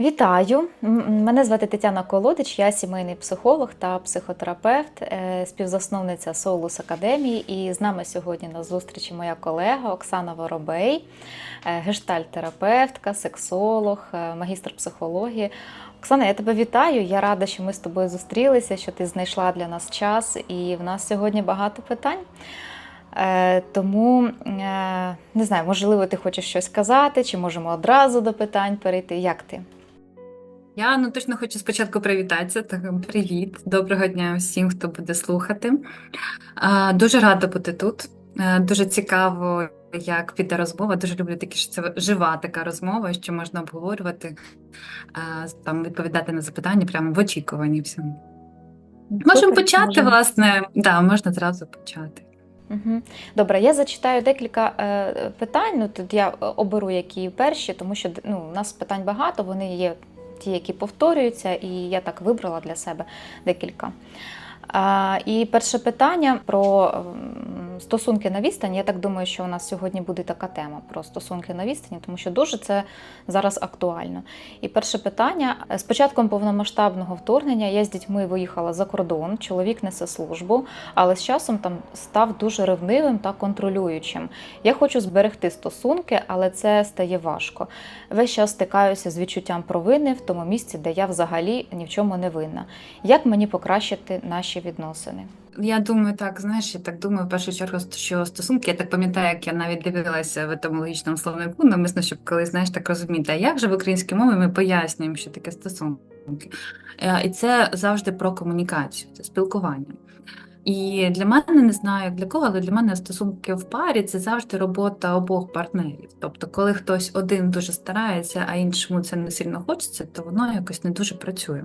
Вітаю! Мене звати Тетяна Колодич, я сімейний психолог та психотерапевт, е, співзасновниця Соулус Академії. І з нами сьогодні на зустрічі моя колега Оксана Воробей, е, гештальт-терапевтка, сексолог, е, магістр психології. Оксана, я тебе вітаю. Я рада, що ми з тобою зустрілися, що ти знайшла для нас час, і в нас сьогодні багато питань. Тому не знаю, можливо, ти хочеш щось сказати, чи можемо одразу до питань перейти. Як ти? Я ну точно хочу спочатку привітатися. Так, привіт, доброго дня всім, хто буде слухати. А, Дуже рада бути тут. Е, Дуже цікаво, як піде розмова. Дуже люблю такі, що це жива така розмова, що можна обговорювати, а, там відповідати на запитання прямо в очікуванні всьому. Можемо почати, можемо. власне, да, можна зразу почати. Угу. Добре, я зачитаю декілька е, питань. Ну, тут я оберу які перші, тому що ну, у нас питань багато, вони є ті, які повторюються, і я так вибрала для себе декілька. І перше питання про стосунки на відстані. Я так думаю, що у нас сьогодні буде така тема про стосунки на відстані, тому що дуже це зараз актуально. І перше питання: з початком повномасштабного вторгнення я з дітьми виїхала за кордон, чоловік несе службу, але з часом там став дуже ревнивим та контролюючим. Я хочу зберегти стосунки, але це стає важко. Весь час стикаюся з відчуттям провини в тому місці, де я взагалі ні в чому не винна. Як мені покращити наші відносини? Я думаю, так, знаєш, я так думаю, в першу чергу, що стосунки, я так пам'ятаю, як я навіть дивилася в етимологічному словнику, намисно, щоб коли, знаєш, так розуміти, а як же в українській мові ми пояснюємо, що таке стосунки. Е, І це завжди про комунікацію, це спілкування. І для мене не знаю, як для кого, але для мене стосунки в парі це завжди робота обох партнерів. Тобто, коли хтось один дуже старається, а іншому це не сильно хочеться, то воно якось не дуже працює.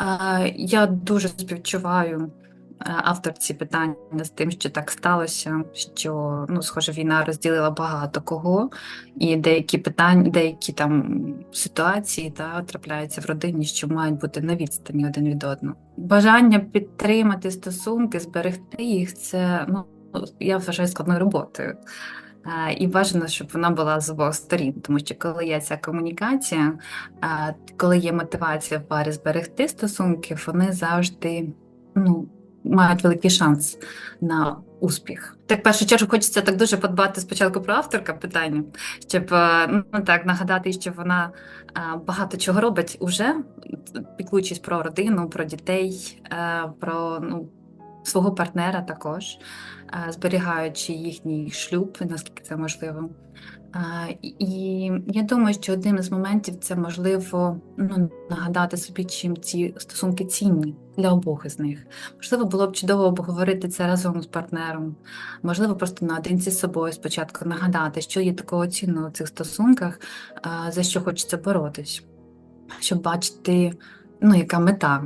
Е, Я дуже співчуваю е, авторці питання з тим, що так сталося, що ну, схоже, війна розділила багато кого, і деякі питання, деякі там ситуації та, трапляються в родині, що мають бути на відстані один від одного. Бажання підтримати стосунки, зберегти їх це ну, я вважаю складною роботою. І бажано, щоб вона була з обох сторін, тому що коли є ця комунікація, коли є мотивація в парі зберегти стосунки, вони завжди ну, мають великий шанс на успіх. Так, в першу чергу, хочеться так дуже подбати спочатку про авторка питання, щоб е, ну так нагадати, що вона е, багато чого робить уже, піклуючись про родину, про дітей, е, про ну, свого партнера також, е, зберігаючи їхній шлюб, наскільки це можливо. Е, І я думаю, що одним із моментів це можливо ну, нагадати собі, чим ці стосунки цінні для обох із них. Можливо, було б чудово обговорити це разом з партнером. Можливо, просто наодинці з собою спочатку нагадати, що є такого цінного в цих стосунках, е, за що хочеться боротись, щоб бачити, ну, яка мета.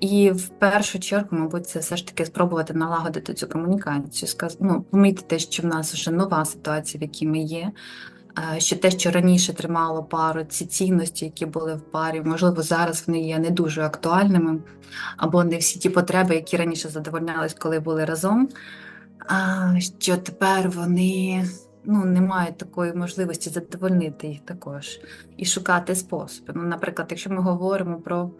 І в першу чергу, мабуть, це все ж таки спробувати налагодити цю комунікацію, ну, помітити, що в нас вже нова ситуація, в якій ми є. Що те, що раніше тримало пару, ці цінності, які були в парі, можливо, зараз вони є не дуже актуальними, або не всі ті потреби, які раніше задовольнялись, коли були разом. А що тепер вони ну, не мають такої можливості задовольнити їх також і шукати способи. Ну, наприклад, якщо ми говоримо про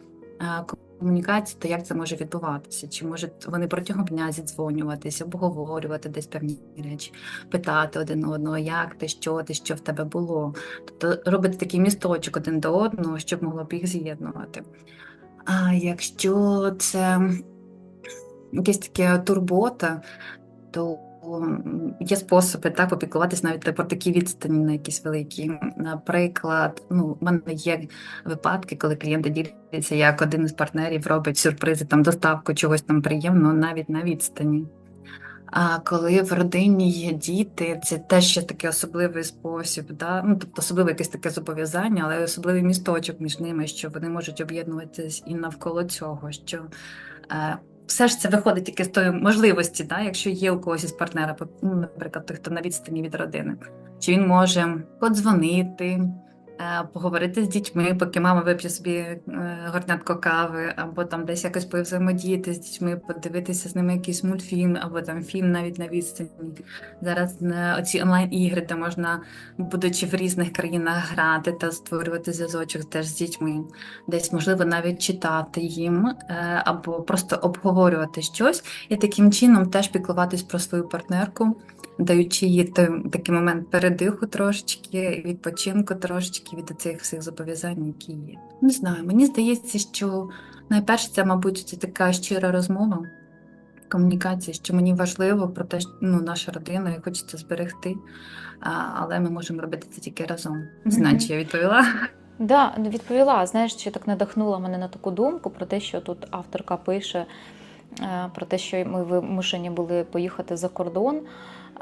комунікацію, то як це може відбуватися? Чи можуть вони протягом дня зідзвонюватися, обговорювати десь певні речі, питати один одного, як ти, що ти, що в тебе було? Тобто робити такий місточок один до одного, щоб могло б їх з'єднувати. А якщо це якась така турбота, то є способи так попіклуватись навіть про такі відстані на якісь великі. Наприклад, ну, в мене є випадки, коли клієнти діляться, як один із партнерів робить сюрпризи, там доставку чогось там приємного навіть на відстані. А коли в родині є діти, це теж ще такий особливий спосіб, да? ну, тобто особливе якесь таке зобов'язання, але особливий місточок між ними, що вони можуть об'єднуватись і навколо цього. що е, все ж це виходить тільки з тої можливості, да, якщо є у когось із партнера, ну, наприклад, той, хто на відстані від родини, чи він може подзвонити, поговорити з дітьми, поки мама вип'є собі е, горнятко кави, або там десь якось повзаємодіяти з дітьми, подивитися з ними якийсь мультфільм, або там фільм навіть на відстані. Зараз е, оці онлайн-ігри, де можна, будучи в різних країнах, грати та створювати зв'язочок теж з дітьми, десь можливо навіть читати їм, е, або просто обговорювати щось, і таким чином теж піклуватись про свою партнерку даючи їй той- такий момент передиху трошечки, відпочинку трошечки від цих всіх зобов'язань, які є. Не знаю, мені здається, що найперше це, мабуть, це така щира розмова, комунікація, що мені важливо про те, що ну, наша родина, і хочеться зберегти, а, але ми можемо робити це тільки разом. Не знаю, чи я відповіла. Да, відповіла. Знаєш, що так надихнула мене на таку думку про те, що тут авторка пише про те, що ми вимушені були поїхати за кордон.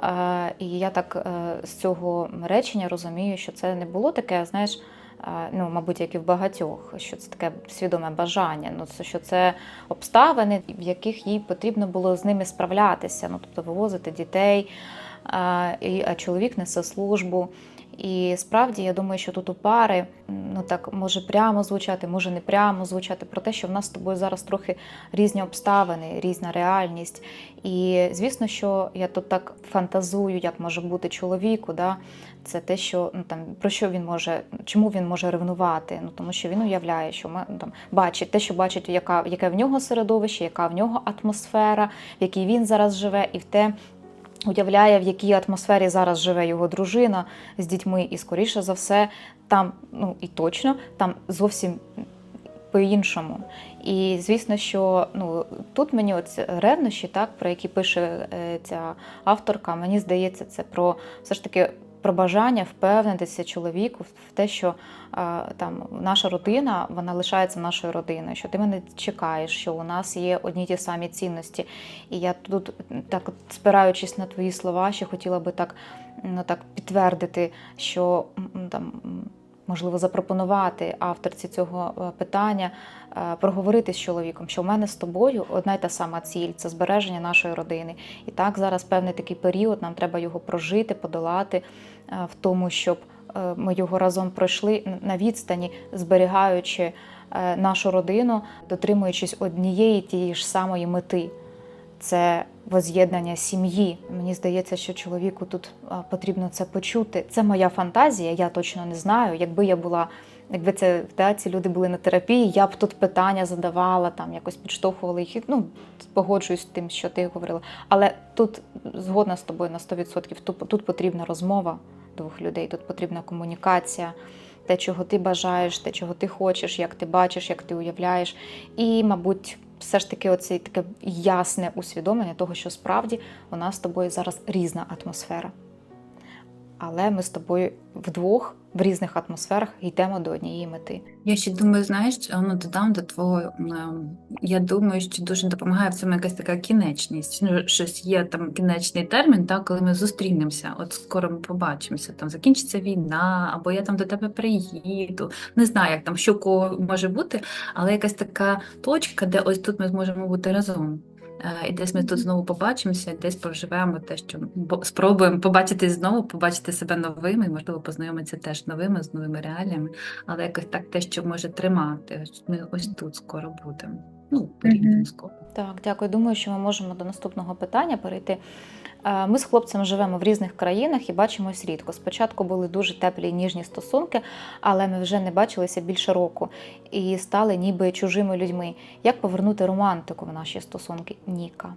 Е, І я так е, з цього речення розумію, що це не було таке, знаєш. е, Ну, мабуть, як і в багатьох, що це таке свідоме бажання. Ну, що це обставини, в яких їй потрібно було з ними справлятися, ну тобто вивозити дітей, е, а чоловік несе службу. І справді я думаю, що тут у пари ну так може прямо звучати, може не прямо звучати про те, що в нас з тобою зараз трохи різні обставини, різна реальність. І звісно, що я тут так фантазую, як може бути чоловіку. Да? Це те, що ну там про що він може, чому він може ревнувати? Ну тому що він уявляє, що ну, там бачить те, що бачить, яка яке в нього середовище, яка в нього атмосфера, в якій він зараз живе, і в те. Уявляє, в якій атмосфері зараз живе його дружина з дітьми, і скоріше за все, там, ну і точно, там зовсім по-іншому. І звісно, що ну тут мені оці ревнощі, так про які пише е, ця авторка, мені здається, це про все ж таки про бажання впевнитися чоловіку в те, що там наша родина вона лишається нашою родиною, що ти мене чекаєш, що у нас є одні ті самі цінності. І я тут, так спираючись на твої слова, ще хотіла би так, ну, так підтвердити, що там. Можливо, запропонувати авторці цього е, питання, е, проговорити з чоловіком, що в мене з тобою одна й та сама ціль це збереження нашої родини. І так зараз певний такий період, нам треба його прожити, подолати е, в тому, щоб ми його разом пройшли на відстані, зберігаючи нашу родину, дотримуючись однієї тієї ж самої мети. Це воз'єднання сім'ї. Мені здається, що чоловіку тут потрібно це почути. Це моя фантазія, я точно не знаю. Якби я була, якби це да, ці люди були на терапії, я б тут питання задавала, там якось підштовхувала їх. Ну погоджуюсь з тим, що ти говорила. Але тут згодна з тобою на 100%. Тут, тут потрібна розмова двох людей, тут потрібна комунікація. Те, чого ти бажаєш, те, чого ти хочеш, як ти бачиш, як ти уявляєш. І, мабуть, все ж таки оце таке ясне усвідомлення того, що справді у нас з тобою зараз різна атмосфера. Але ми з тобою вдвох в різних атмосферах йдемо до однієї мети. Я ще думаю, знаєш, ну додам до твого. ем, Я думаю, що дуже допомагає в цьому якась така кінечність. Ну, щось є там кінечний термін, так, коли ми зустрінемося. От скоро ми побачимося, там закінчиться війна, або я там до тебе приїду. Не знаю, як там що кого може бути, але якась така точка, де ось тут ми зможемо бути разом. Е, І десь ми тут знову побачимося, десь проживемо те, що бо- спробуємо побачити знову, побачити себе новими, і, можливо, познайомитися теж новими, з новими реаліями, але якось так те, що може тримати. Ось Ми ось тут скоро будемо. Ну, порівняно скоро. Так, дякую. Думаю, що ми можемо до наступного питання перейти. Е, Ми з хлопцем живемо в різних країнах і бачимось рідко. Спочатку були дуже теплі і ніжні стосунки, але ми вже не бачилися більше року і стали ніби чужими людьми. Як повернути романтику в наші стосунки? Ніка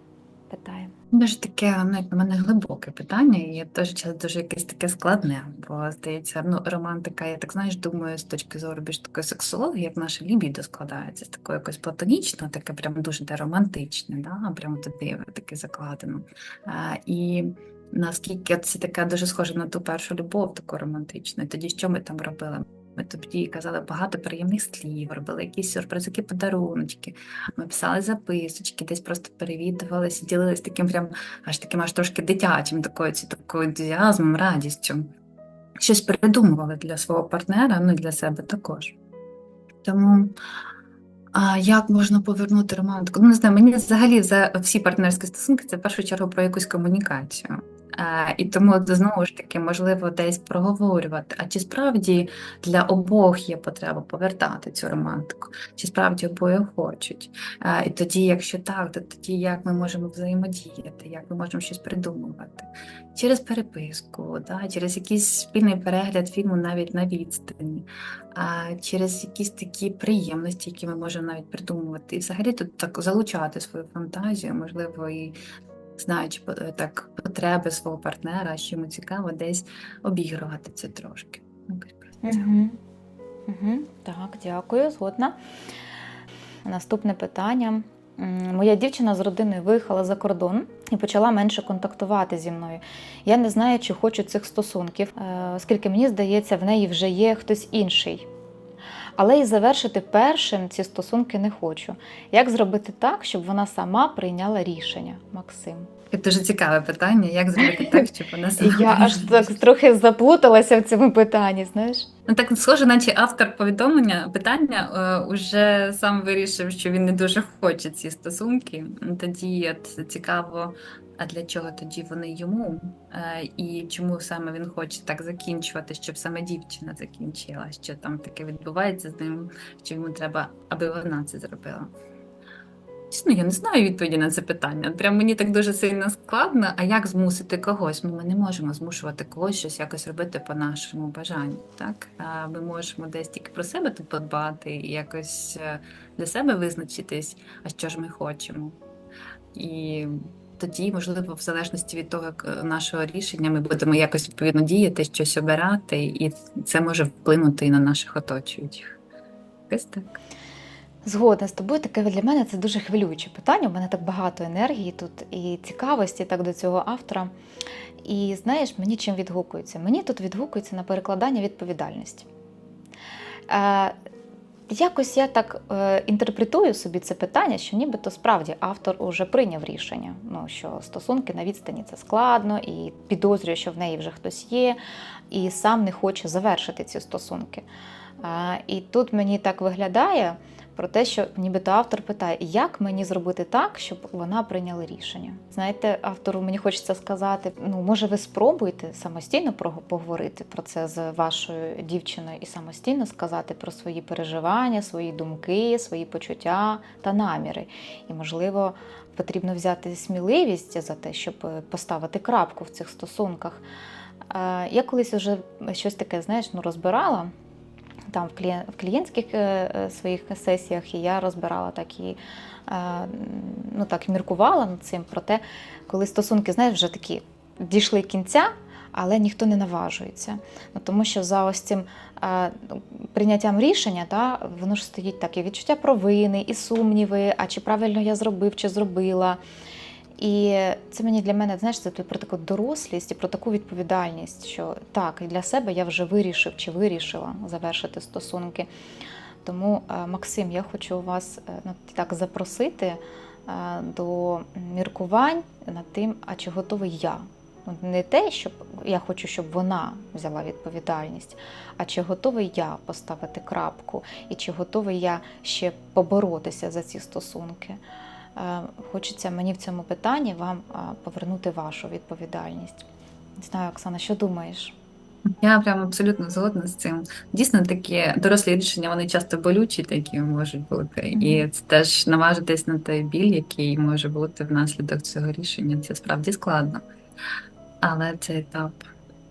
питає. Дуже таке, ну, як на мене, глибоке питання, і теж час дуже якесь таке складне, бо здається, ну, романтика, я так знаєш, думаю, з точки зору більш такої сексології, як наше лібідо складається, з такого якось платонічного, таке прям дуже де романтичне, да? прямо туди таке закладено. А, і наскільки це таке дуже схоже на ту першу любов, таку романтичну, і тоді що ми там робили? Ми тоді казали багато приємних слів, робили якісь сюрпризики, подарунки. Ми писали записочки, десь просто перевідувалися, ділились таким прям аж таким аж трошки дитячим, такою, такою ентузіазмом, радістю. Щось придумували для свого партнера, ну і для себе також. Тому а як можна повернути романтику? Ну, не знаю, мені взагалі за всі партнерські стосунки це в першу чергу про якусь комунікацію. Е, І тому знову ж таки можливо десь проговорювати, а чи справді для обох є потреба повертати цю романтику, чи справді обоє хочуть. Е, І тоді, якщо так, то тоді як ми можемо взаємодіяти, як ми можемо щось придумувати через переписку, да, через якийсь спільний перегляд фільму навіть на відстані, через якісь такі приємності, які ми можемо навіть придумувати. І взагалі тут так залучати свою фантазію, можливо, і знаючи так потреби свого партнера, що йому цікаво, десь обігрувати це трошки. Угу. Угу. Так, дякую, згодна. Наступне питання. Моя дівчина з родиною виїхала за кордон і почала менше контактувати зі мною. Я не знаю, чи хочу цих стосунків, е, оскільки мені здається, в неї вже є хтось інший. Але і завершити першим ці стосунки не хочу. Як зробити так, щоб вона сама прийняла рішення, Максим? Це дуже цікаве питання, як зробити так, щоб вона сама я аж так трохи заплуталася в цьому питанні, знаєш? Ну так схоже, наче автор повідомлення питання е, уже сам вирішив, що він не дуже хоче ці стосунки. Ну, Тоді от цікаво, а для чого тоді вони йому, Е, і чому саме він хоче так закінчувати, щоб саме дівчина закінчила, що там таке відбувається з ним, що йому треба, аби вона це зробила. Чесно, я не знаю відповіді на це питання. Прям мені так дуже сильно складно. А як змусити когось? Ну, ми не можемо змушувати когось щось якось робити по нашому бажанню. Так? Ми можемо десь тільки про себе тут подбати і якось е, для себе визначитись, а що ж ми хочемо. І тоді, можливо, в залежності від того, нашого рішення, ми будемо якось відповідно діяти, щось обирати, і це може вплинути і на наших оточуючих. Якось так. Згодна з тобою, таке для мене це дуже хвилююче питання. У мене так багато енергії тут і цікавості так до цього автора. І знаєш, мені чим відгукується? Мені тут відгукується на перекладання відповідальності. Е, якось я так е, інтерпретую собі це питання, що нібито справді автор уже прийняв рішення, ну, що стосунки на відстані це складно, і підозрює, що в неї вже хтось є, і сам не хоче завершити ці стосунки. Е, і тут мені так виглядає про те, що нібито автор питає, як мені зробити так, щоб вона прийняла рішення. Знаєте, автору мені хочеться сказати: ну, може, ви спробуєте самостійно поговорити про це з вашою дівчиною і самостійно сказати про свої переживання, свої думки, свої почуття та наміри. І, можливо, потрібно взяти сміливість за те, щоб е, поставити крапку в цих стосунках. Е, Я колись вже щось таке, знаєш, ну, розбирала там в, клієн- в клієнтських е, е, своїх сесіях, і я розбирала такі, е, ну так, міркувала над цим про те, коли стосунки, знаєш, вже такі дійшли кінця, але ніхто не наважується. Ну, тому що за ось цим е, прийняттям рішення, та, воно ж стоїть так, і відчуття провини, і сумніви, а чи правильно я зробив, чи зробила. І це мені для мене, знаєш, це про таку дорослість і про таку відповідальність, що так, і для себе я вже вирішив чи вирішила завершити стосунки. Тому, е, Максим, я хочу вас е, ну, так запросити е, до міркувань над тим, а чи готовий я. Ну, Не те, щоб я хочу, щоб вона взяла відповідальність, а чи готовий я поставити крапку, і чи готовий я ще поборотися за ці стосунки. Е, Хочеться мені в цьому питанні вам е, повернути вашу відповідальність. Не знаю, Оксана, що думаєш? Я прям абсолютно згодна з цим. Дійсно, такі дорослі рішення вони часто болючі, такі можуть бути. І це теж наважитись на той біль, який може бути внаслідок цього рішення. Це справді складно. Але це етап,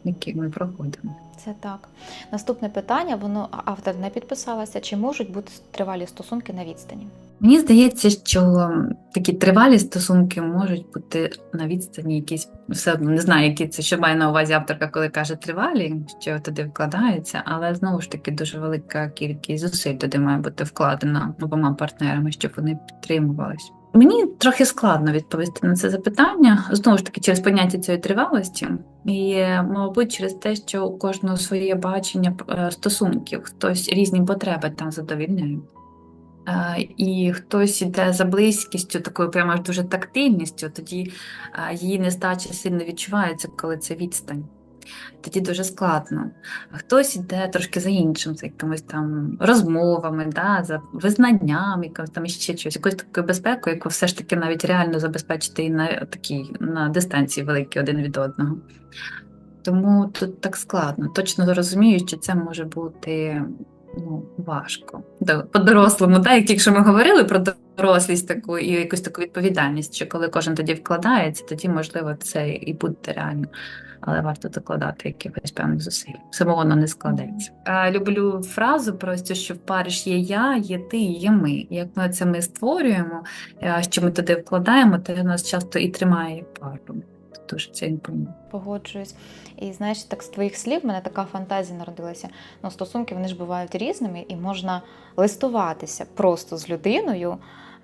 який ми проходимо. Це так. Наступне питання, воно автор не підписалася. Чи можуть бути тривалі стосунки на відстані? Мені здається, що такі тривалі стосунки можуть бути на відстані якісь все одно не знаю, які це що має на увазі авторка, коли каже тривалі, що туди вкладається, але знову ж таки дуже велика кількість зусиль туди має бути вкладена обома партнерами, щоб вони підтримувались. Мені трохи складно відповісти на це запитання, знову ж таки, через поняття цієї тривалості, і, мабуть, через те, що у кожного своє бачення е, стосунків, хтось різні потреби там задовільняє. Е, І хтось іде за близькістю, такою прямо аж дуже тактильністю, тоді е, її нестача сильно відчувається, коли це відстань. Тоді дуже складно. Хтось іде трошки за іншим, за якимось там розмовами, да, за визнанням, якось там ще щось, якоюсь такою безпекою, яку все ж таки навіть реально забезпечити і на такій на дистанції великій один від одного. Тому тут так складно. Точно розумію, що це може бути ну, важко. Да, По-дорослому, да, як тільки що ми говорили про дорослість таку і якусь таку відповідальність, що коли кожен тоді вкладається, тоді, можливо, це і буде реально. Але варто докладати якихось певних зусиль. Само воно не складеться. А, люблю фразу просто, що в парі ж є я, є ти є ми. Як ми це ми створюємо, що ми туди вкладаємо, то нас часто і тримає пару. Дуже це імпонує. Погоджуюсь. І знаєш, так з твоїх слів в мене така фантазія народилася. Ну, стосунки вони ж бувають різними, і можна листуватися просто з людиною,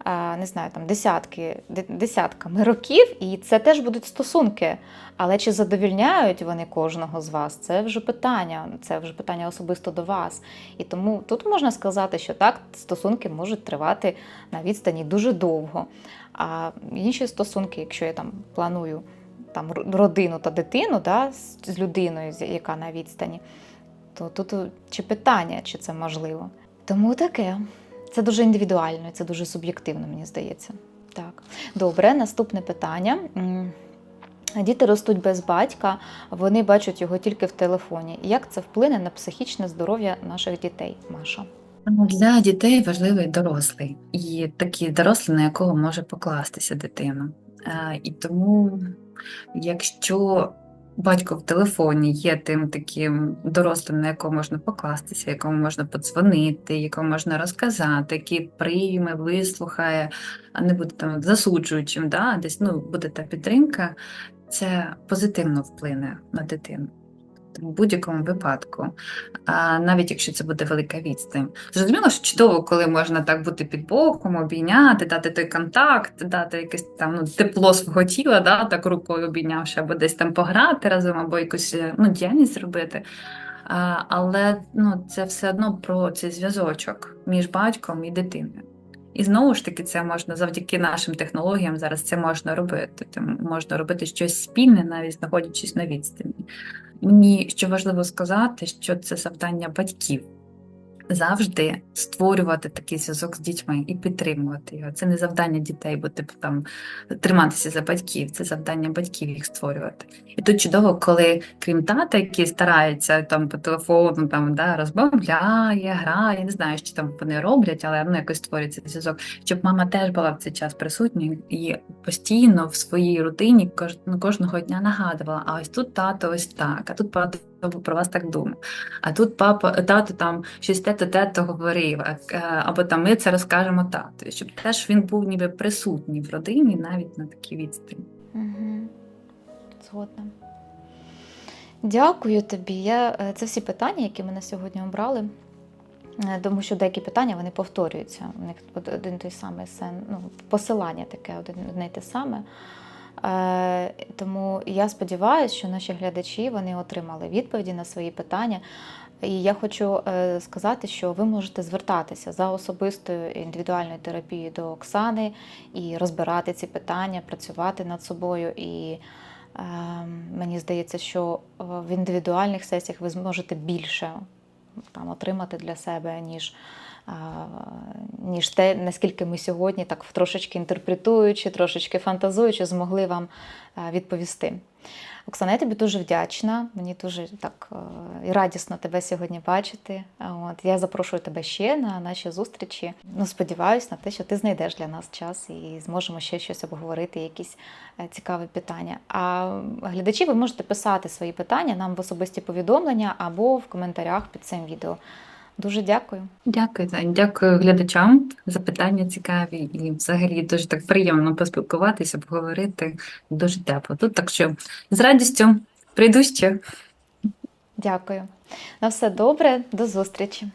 е, не знаю, там десятки, десятками років, і це теж будуть стосунки. Але чи задовільняють вони кожного з вас? Це вже питання, це вже питання особисто до вас. І тому тут можна сказати, що так, стосунки можуть тривати на відстані дуже довго. А інші стосунки, якщо я там планую там родину та дитину да, з людиною, яка на відстані, то тут е, чи питання, чи це можливо. Тому таке. Це дуже індивідуально, це дуже суб'єктивно, мені здається. Так. Добре, наступне питання. Діти ростуть без батька, вони бачать його тільки в телефоні. Як це вплине на психічне здоров'я наших дітей, Маша? Ну, Для дітей важливий дорослий, і такий дорослий, на якого може покластися дитина. Е, І тому, якщо батько в телефоні є тим таким дорослим, на якого можна покластися, якому можна подзвонити, якому можна розказати, який прийме, вислухає, а не буде там засуджуючим, да? десь ну, буде та підтримка, це позитивно вплине на дитину. В будь-якому випадку, навіть якщо це буде велика відстань. Зрозуміло, що чудово, коли можна так бути під боком, обійняти, дати той контакт, дати якесь там ну, тепло свого тіла, да, так рукою обійнявши, або десь там пограти разом, або якусь е, ну, діяльність зробити. Але ну, це все одно про цей зв'язочок між батьком і дитиною. І знову ж таки, це можна завдяки нашим технологіям зараз це можна робити. Там можна робити щось спільне, навіть знаходячись на відстані. Мені що важливо сказати, що це завдання батьків завжди створювати такий зв'язок з дітьми і підтримувати його. Це не завдання дітей, бо типу там триматися за батьків, це завдання батьків їх створювати. І тут чудово, коли крім тата, який старається там по телефону, там да, розмовляє, грає, не знаю, що там вони роблять, але ну якось створюється зв'язок, щоб мама теж була в цей час присутня і постійно в своїй рутині ну, кожного дня нагадувала: а ось тут тато, ось так, а тут тато про вас так думав. А тут папа, тато там щось те-то, те-то говорив, е, або там ми це розкажемо тату, щоб теж він був ніби присутній в родині навіть на такій відстані. Угу. Згодна. Дякую тобі. Я, е, це всі питання, які ми на сьогодні обрали. Е, Тому що деякі питання вони повторюються. У них один той самий сен, ну, посилання таке, одне й те саме. Е, тому я сподіваюся, що наші глядачі вони отримали відповіді на свої питання. І я хочу е, сказати, що ви можете звертатися за особистою індивідуальною терапією до Оксани і розбирати ці питання, працювати над собою. І е, мені здається, що в індивідуальних сесіях ви зможете більше там отримати для себе, ніж, ніж те, наскільки ми сьогодні, так трошечки інтерпретуючи, трошечки фантазуючи, змогли вам е, відповісти. Оксана, я тобі дуже вдячна. Мені дуже так е, і радісно тебе сьогодні бачити. От я запрошую тебе ще на наші зустрічі. Ну, сподіваюся на те, що ти знайдеш для нас час і зможемо ще щось обговорити, якісь е, цікаві питання. А глядачі, ви можете писати свої питання нам в особисті повідомлення або в коментарях під цим відео. Дуже дякую. Дякую. Дякую глядачам за питання цікаві і взагалі дуже так приємно поспілкуватися, поговорити. Дуже тепло тут. Так що з радістю прийду ще. Дякую. На все добре, до зустрічі.